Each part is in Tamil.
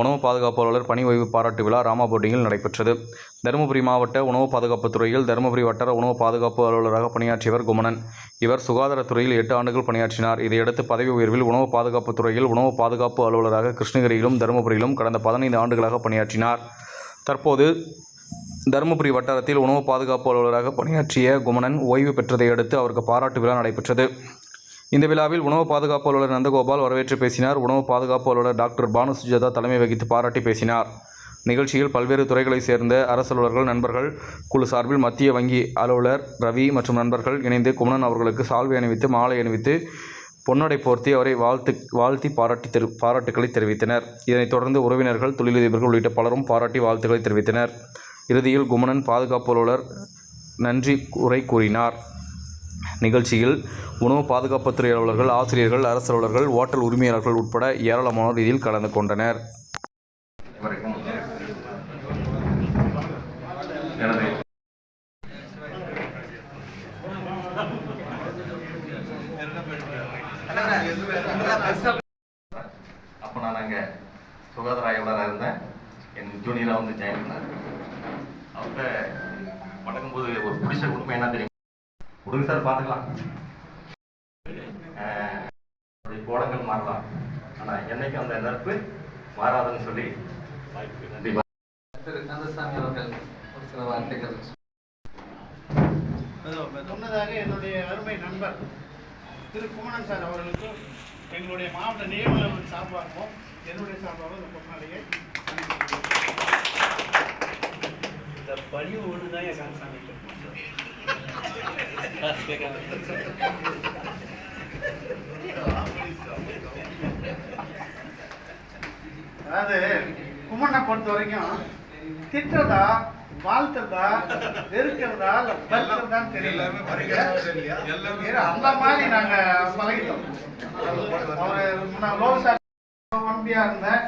உணவு பாதுகாப்பு அலுவலர் பணி ஓய்வு பாராட்டு விழா ராமாபோட்டியில் நடைபெற்றது. தருமபுரி மாவட்ட உணவு பாதுகாப்பு துறையில் தருமபுரி வட்டார உணவு பாதுகாப்பு அலுவலராக பணியாற்றியவர் குமணன். இவர் சுகாதாரத்துறையில் எட்டு ஆண்டுகள் பணியாற்றினார். இதையடுத்து பதவி உயர்வில் உணவு பாதுகாப்பு துறையில் உணவு பாதுகாப்பு அலுவலராக கிருஷ்ணகிரியிலும் தருமபுரியிலும் கடந்த பதினைந்து ஆண்டுகளாக பணியாற்றினார். தற்போது தருமபுரி வட்டாரத்தில் உணவு பாதுகாப்பு அலுவலராக பணியாற்றிய குமணன் ஓய்வு பெற்றதை அடுத்து அவருக்கு பாராட்டு விழா நடைபெற்றது. இந்த விழாவில் உணவு பாதுகாப்பு அலுவலர் நந்தகோபால் வரவேற்று பேசினார். உணவு பாதுகாப்பு அலுவலர் டாக்டர் பானு சுஜாதா தலைமை வகித்து பாராட்டி பேசினார். நிகழ்ச்சியில் பல்வேறு துறைகளைச் சேர்ந்த அரசு அலுவலர்கள் நண்பர்கள் குழு சார்பில் மத்திய வங்கி அலுவலர் ரவி மற்றும் நண்பர்கள் இணைந்து குமணன் அவர்களுக்கு சால்வை அணிவித்து மாலை அணிவித்து பொன்னடை போர்த்தி அவரை வாழ்த்து வாழ்த்தி பாராட்டி தெரி பாராட்டுக்களை தெரிவித்தனர். இதனைத் தொடர்ந்து உறவினர்கள் தொழிலதிபர்கள் உள்ளிட்ட பலரும் பாராட்டி வாழ்த்துக்களை தெரிவித்தனர். இறுதியில் குமணன் பாதுகாப்பு அலுவலர் நன்றி உரை கூறினார். நிகழ்ச்சியில் உணவு பாதுகாப்புத்துறை அலுவலர்கள் ஆசிரியர்கள் அரசு அலுவலர்கள் ஓட்டல் உரிமையாளர்கள் உட்பட ஏராளமானோர் இதில் கலந்து கொண்டனர். அப்போ நான் அங்கே சுகாதார ஆய்வாளராக இருந்தேன். என் ஜூனியராக வந்து ஜாயின் பண்ணார். அவர்கிட்ட பழகும்போது ஒரு பிடிச்ச குடும்பம் என்ன தெரியும்? கொடுங்க சார் பார்த்துக்கலாம். கோடங்கள் மாறலாம். ஆனால் என்னைக்கும் அந்த நட்பு மாறாதுன்னு சொல்லி திரு கந்தசாமி அவர்கள் ஒரு சில வார்த்தைகள். முன்னதாக என்னுடைய அருமை நண்பர் திரு குமணன் சார் அவர்களுக்கும் எங்களுடைய மாவட்ட நியமனம் சார்பாகவும் என்னுடைய சார்பாகவும் இந்த பொன்னாளியை இந்த பழிவு ஒன்று தான் என் கந்தசாமிக்கு அதாவது குமண்ணை பொறுத்த வரைக்கும் திட்டுறதா வாழ்த்துறதா வெறுக்கிறதா இல்ல பறிக்கிறதான்னு தெரியல. அந்த மாதிரி நாங்க பழகிட்டோம். அவரு நான் லோக சார் நம்பியா இருந்தேன்.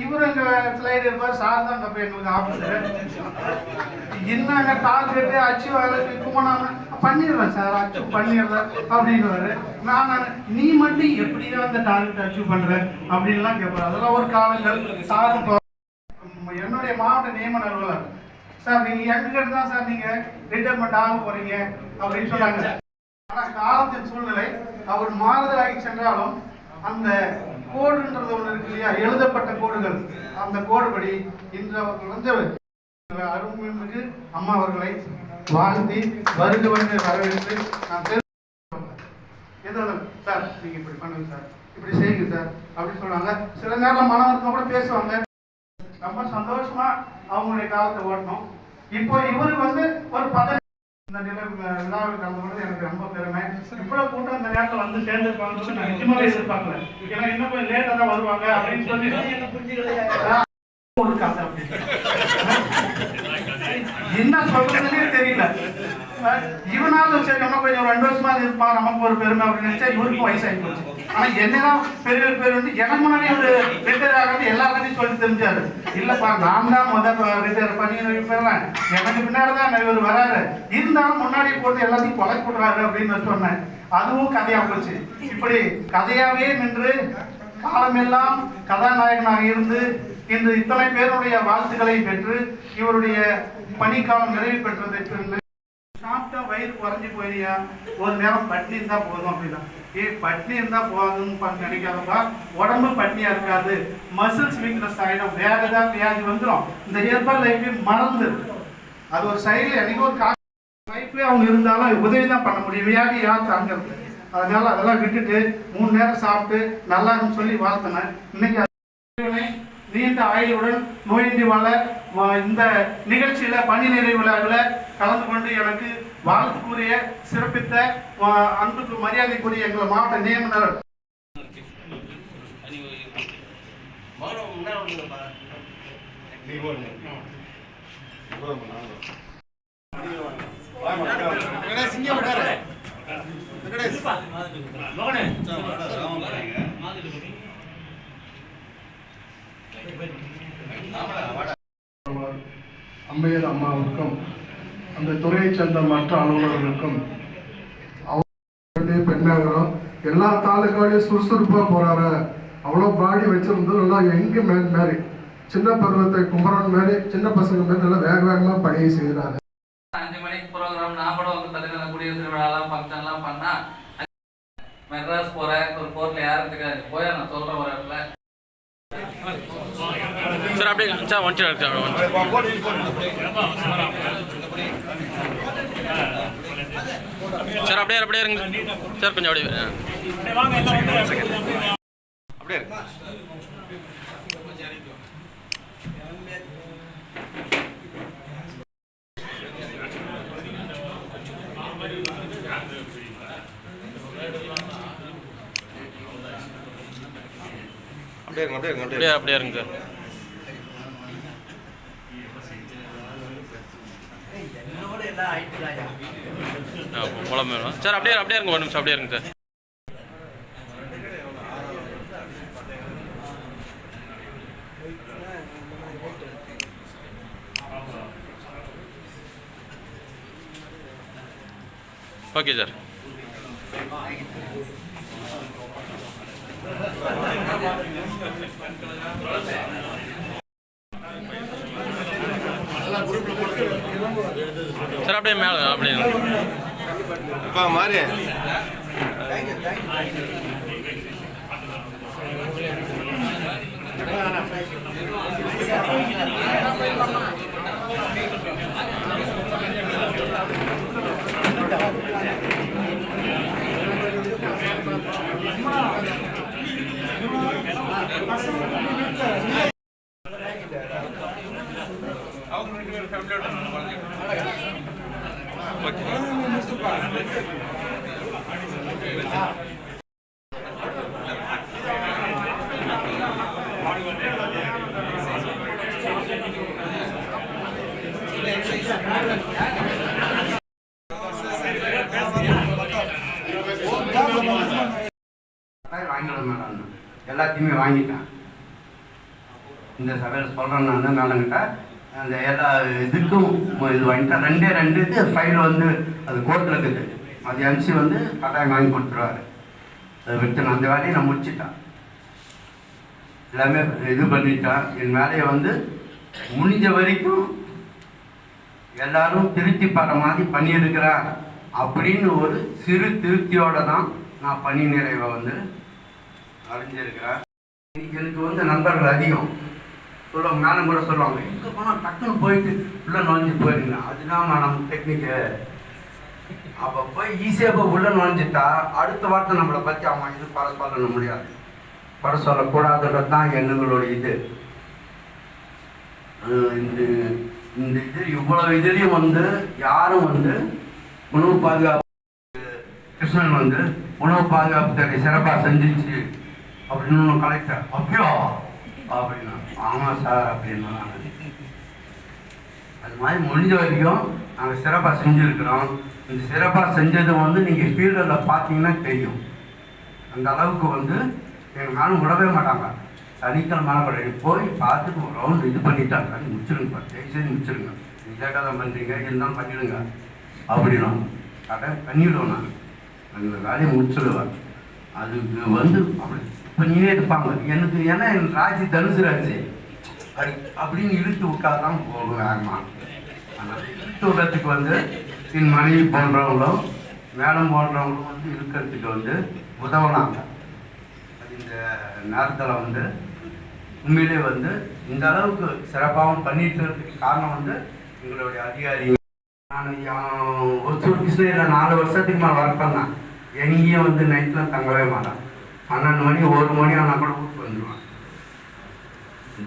இவரு அங்க ஸ்லைடு இருப்பார் சார் தான் அப்ப போய் எங்களுக்கு ஆஃபீஸர் என்னங்க டார்கெட்டு அச்சீவ் ஆகிறதுக்கு குமணாம பண்ணிடுறேன் சார் அச்சீவ் பண்ணிடுறேன் அப்படின்னு நான் நீ மட்டும் எப்படியா அந்த டார்கெட் அச்சீவ் பண்ற? அப்படின்லாம் கேட்பாரு அதெல்லாம் ஒரு காலங்கள். சார் என்னுடைய மாவட்ட நியமன அலுவலர். சார் நீங்க எங்ககிட்ட தான் சார் நீங்க ரிட்டைர்மெண்ட் ஆக போறீங்க? அப்படின்னு சொன்னாங்க. ஆனா காலத்தின் சூழ்நிலை அவர் மாறுதலாகி சென்றாலும் அந்த கோடுன்றது ஒண்ணு இருக்கு இல்லையா? எழுதப்பட்ட கோடுகள். அந்த கோடுபடி இன்று அவர்கள் வந்து அருள்மிகு அம்மா அவர்களை வாழ்த்தி வருக வந்து வரவேற்று நான் தெரிந்து எதாவது சார்? நீங்க இப்படி பண்ணுங்க சார். இப்படி செய்யுங்க சார். அப்படின்னு சொல்லுவாங்க. சில நேரம் மனம் கூட பேசுவாங்க. ரொம்ப சந்தோஷமா அவங்களுடைய காலத்தை ஓட்டணும். இப்போ இவருக்கு வந்து ஒரு பதவி இந்த நிலை விழாவில் கலந்து கொண்டு எனக்கு ரொம்ப பெருமை. இவ்வளவு கூட்டம் இந்த நேரத்துல வந்து சேர்ந்துருப்பாங்கன்னு நான் நிஜமாவே எதிர்பார்க்கல. ஏன்னா இன்னும் கொஞ்சம் லேட்டா தான் வருவாங்க அப்படின்னு சொல்லி. என்ன அஹ் இவனாலும் சரி இன்னும் கொஞ்சம் ரெண்டு வருஷமா இருப்பான் நமக்கு ஒரு பெருமை அப்படின்னு நினைச்சா இவருக்கும் வயசாகி போச்சு. ஆனா என்னதான் பெரிய பேர் வந்து எனக்கு முன்னாடி ஒரு ரிட்டையர் ஆகிறது எல்லாத்தையும் சொல்லி தெரிஞ்சாரு. இல்லப்பா நான் தான் முதல் ரிட்டையர் பண்ணி போயிடுறேன் எனக்கு பின்னாடி தான் இவர் வராரு. இருந்தாலும் முன்னாடி போட்டு எல்லாத்தையும் கொலை போடுறாரு அப்படின்னு சொன்னேன். அதுவும் கதையா போச்சு. இப்படி கதையாவே நின்று காலமெல்லாம் கதாநாயகனாக இருந்து இன்று இத்தனை பேருடைய வாழ்த்துக்களை பெற்று இவருடைய பணிக்காலம் நிறைவு பெற்றதை வயிறு குறைஞ்சு போயிரியா ஒரு நேரம் பட்னி இருந்தால் போதும் அப்படின்னா. ஏ பட்னி இருந்தா போதும்னு பா- நினைக்காதப்பா. உடம்பு பட்னியா இருக்காது. மசில்ஸ் வீக்னஸ் ஆகிடும் வேறு ஏதாவது வியாதி வந்துடும் இந்த ஹெர்பல் லைஃபே மறந்து. அது ஒரு சைடில் என்னைக்கு ஒரு கா அவங்க இருந்தாலும் உதவி தான் பண்ண முடியும். வியாதி யார் தாங்கிறது அதனால அதெல்லாம் விட்டுட்டு மூணு நேரம் சாப்பிட்டு நல்லா இருக்குன்னு சொல்லி வாழ்த்தினேன் இன்னைக்கு நீண்ட ஆயுளுடன் நோயின்றி வாழ இந்த நிகழ்ச்சியில பணி நிறைவு விழாவில் கலந்து கொண்டு எனக்கு வாழ்த்துக்குரிய சிறப்பித்த அன்புக்கு மரியாதைக்குரிய எங்கள் மாவட்ட நியமனர். அம்மையர் அம்மாவுக்கும் அந்த துறையைச் சேர்ந்த மற்ற அலுவலர்களுக்கும் அவர் பெண்ணாகிறோம் எல்லா தாலுக்காலையும் சுறுசுறுப்பாக போகிறாரு அவ்வளோ பாடி வச்சிருந்தோம் நல்லா எங்கே மே மாதிரி சின்ன பருவத்தை குமரன் மாதிரி சின்ன பசங்க மாதிரி நல்லா வேக வேகமாக பணியை செய்கிறாரு அஞ்சு மணிக்கு ப்ரோக்ராம் நான் கூட வந்து பார்த்தீங்கன்னா குடியரசு விழாலாம் ஃபங்க்ஷன்லாம் பண்ணா மெட்ராஸ் போறேன் ஒரு போர்ட்ல யாரும் இருக்காது போய் நான் சொல்றேன் ஒரு இடத்துல சார் அப்படியே sir one sir sir sir அப்படியே அப்படியே இருங்க. சார் கொஞ்சம் அப்படியே அப்படியே அப்படியே இருங்க அப்படியே இருங்க. அப்படியே அப்படியே இருங்க சார். குழம்பு வேணும் சார் அப்படியே அப்படியே இருங்க ஒரு நிமிஷம் அப்படியே இருங்க சார். Okay sir. சார் அப்படியே மேலே அப்படியே. மாதிரி அப்பா மாறி வாங்கிடுவேன் மேடம் எல்லாத்தையுமே வாங்கிட்டேன் இந்த சபையில் சொல்கிறேன் நான் மேடங்கிட்ட அந்த எல்லா இதுக்கும் இது வாங்கிட்டேன் ரெண்டே ரெண்டு இது ஃபைல் வந்து அது கோர்ட்டில் இருக்குது. அது எம்சி வந்து கட்டாயம் வாங்கி கொடுத்துருவாரு. அதை விட்டு நான் அந்த வேலையை நான் முடிச்சிட்டேன். எல்லாமே இது பண்ணிட்டேன். என் வேலையை வந்து முடிஞ்ச வரைக்கும் எல்லாரும் திருப்தி படுற மாதிரி பண்ணியிருக்கிறார். அப்படின்னு ஒரு சிறு திருப்தியோடு தான் நான் பணி நிறைவை வந்து அடைஞ்சிருக்கிறேன். எனக்கு வந்து நண்பர்கள் அதிகம். சொல்லுவாங்க மேடம் கூட சொல்லுவாங்க எங்கே போனால் டக்குன்னு போயிட்டு உள்ளே நுழைஞ்சு போயிருங்க அதுதான் மேடம் டெக்னிக்கு அப்போ போய் ஈஸியாக போய் உள்ளே நுழைஞ்சிட்டா அடுத்த வார்த்தை நம்மளை பற்றி அவன் இது பர சொல்ல முடியாது. பர சொல்லக்கூடாதுன்றது தான் எங்களுடைய இது. இந்த இந்த இது இவ்வளவு இதுலேயும் வந்து யாரும் வந்து உணவு பாதுகாப்பு கிருஷ்ணன் வந்து உணவு பாதுகாப்பு தடை சிறப்பாக செஞ்சிச்சு அப்படின்னு கலெக்டர் அப்படியோ அப்படின்னா ஆமாம் சார் அப்படின்னா. நான் அது மாதிரி முடிஞ்ச வரைக்கும் நாங்கள் சிறப்பாக செஞ்சுருக்கிறோம். இந்த சிறப்பாக செஞ்சது வந்து நீங்கள் ஃபீல்டில் பார்த்தீங்கன்னா தெரியும். அந்த அளவுக்கு வந்து எங்கள் நானும் விடவே மாட்டாங்க. சனிக்கிழமை கூட போய் பார்த்துட்டு ஒரு ரவுண்டு இது பண்ணிட்டாங்க நீ முடிச்சிருங்க தயவு செய்து முடிச்சிருங்க. நீங்கள் கதை பண்ணுறீங்க இருந்தாலும் பண்ணிடுங்க. அப்படின்னா கடை பண்ணிவிடுவோம் நான் அந்த வேலையை முடிச்சிடுவேன் அதுக்கு வந்து அப்படி பண்ணியே இருப்பாங்க. எனக்கு ஏன்னா என் ராஜி தனுசு ராஜி அப்படி அப்படின்னு இழுத்து விட்டாதான் போகும் வேகமாக ஆனால் இழுத்து விடுறதுக்கு வந்து என் மனைவி போன்றவங்களும் மேடம் போன்றவங்களும் வந்து இருக்கிறதுக்கு வந்து உதவினாங்க. அது இந்த நேரத்தில் வந்து உண்மையிலே வந்து இந்த அளவுக்கு சிறப்பாகவும் பண்ணிட்டு இருக்கிறதுக்கு காரணம் வந்து எங்களுடைய அதிகாரி. நான் ஒசூர் கிருஷ்ணகிரியில் நாலு வருஷத்துக்கு மேலே ஒர்க் பண்ணேன் எங்கேயும் வந்து நைட்டில் தங்கவே மாட்டேன். பன்னெண்டு மணி ஒரு மணி ஆனால் கூட வீட்டுக்கு வந்துடுவேன்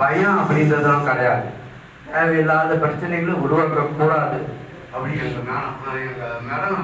பயம் அப்படின்றதுலாம் கிடையாது. தேவையில்லாத பிரச்சனைகளை உருவாக்கக்கூடாது அப்படி எங்கள் மேடம் எங்கள் மேடம்